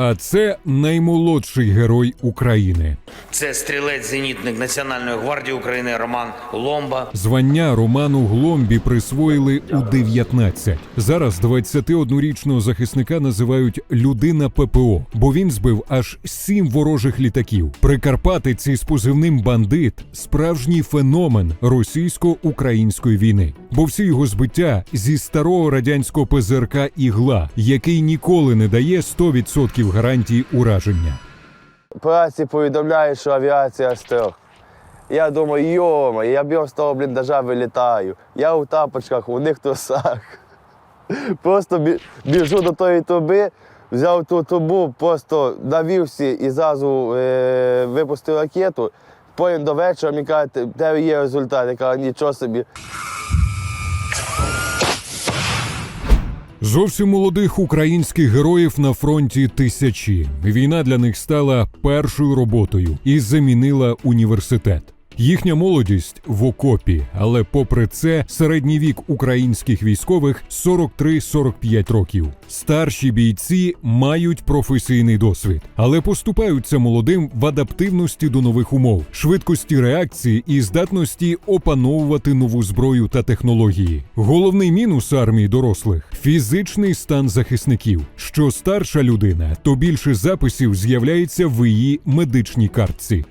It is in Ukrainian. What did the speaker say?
А це наймолодший герой України. Це стрілець-зенітник Національної гвардії України Роман Ломба. Звання Роману Гломбі присвоїли у 19. Зараз 21-річного захисника називають людина ППО, бо він збив аж сім ворожих літаків. Прикарпатець із позивним бандит справжній феномен російсько-української війни, бо всі його збиття зі старого радянського ПЗРК ігла, який ніколи не дає 100% гарантії ураження. праці повідомляють, що авіація строх. Я думаю, йома, я б'єм з того бліндажа вилітаю. Я у тапочках, у них трусах. Просто біжу до тої труби, взяв ту трубу, просто навівся і зразу е, випустив ракету. Потім до вечора мені кажуть, «В тебе є результат. Я кажу, нічого собі. Зовсім молодих українських героїв на фронті тисячі. Війна для них стала першою роботою і замінила університет. Їхня молодість в окопі, але попри це, середній вік українських військових 43-45 років. Старші бійці мають професійний досвід, але поступаються молодим в адаптивності до нових умов, швидкості реакції і здатності опановувати нову зброю та технології. Головний мінус армії дорослих фізичний стан захисників. Що старша людина, то більше записів з'являється в її медичній картці.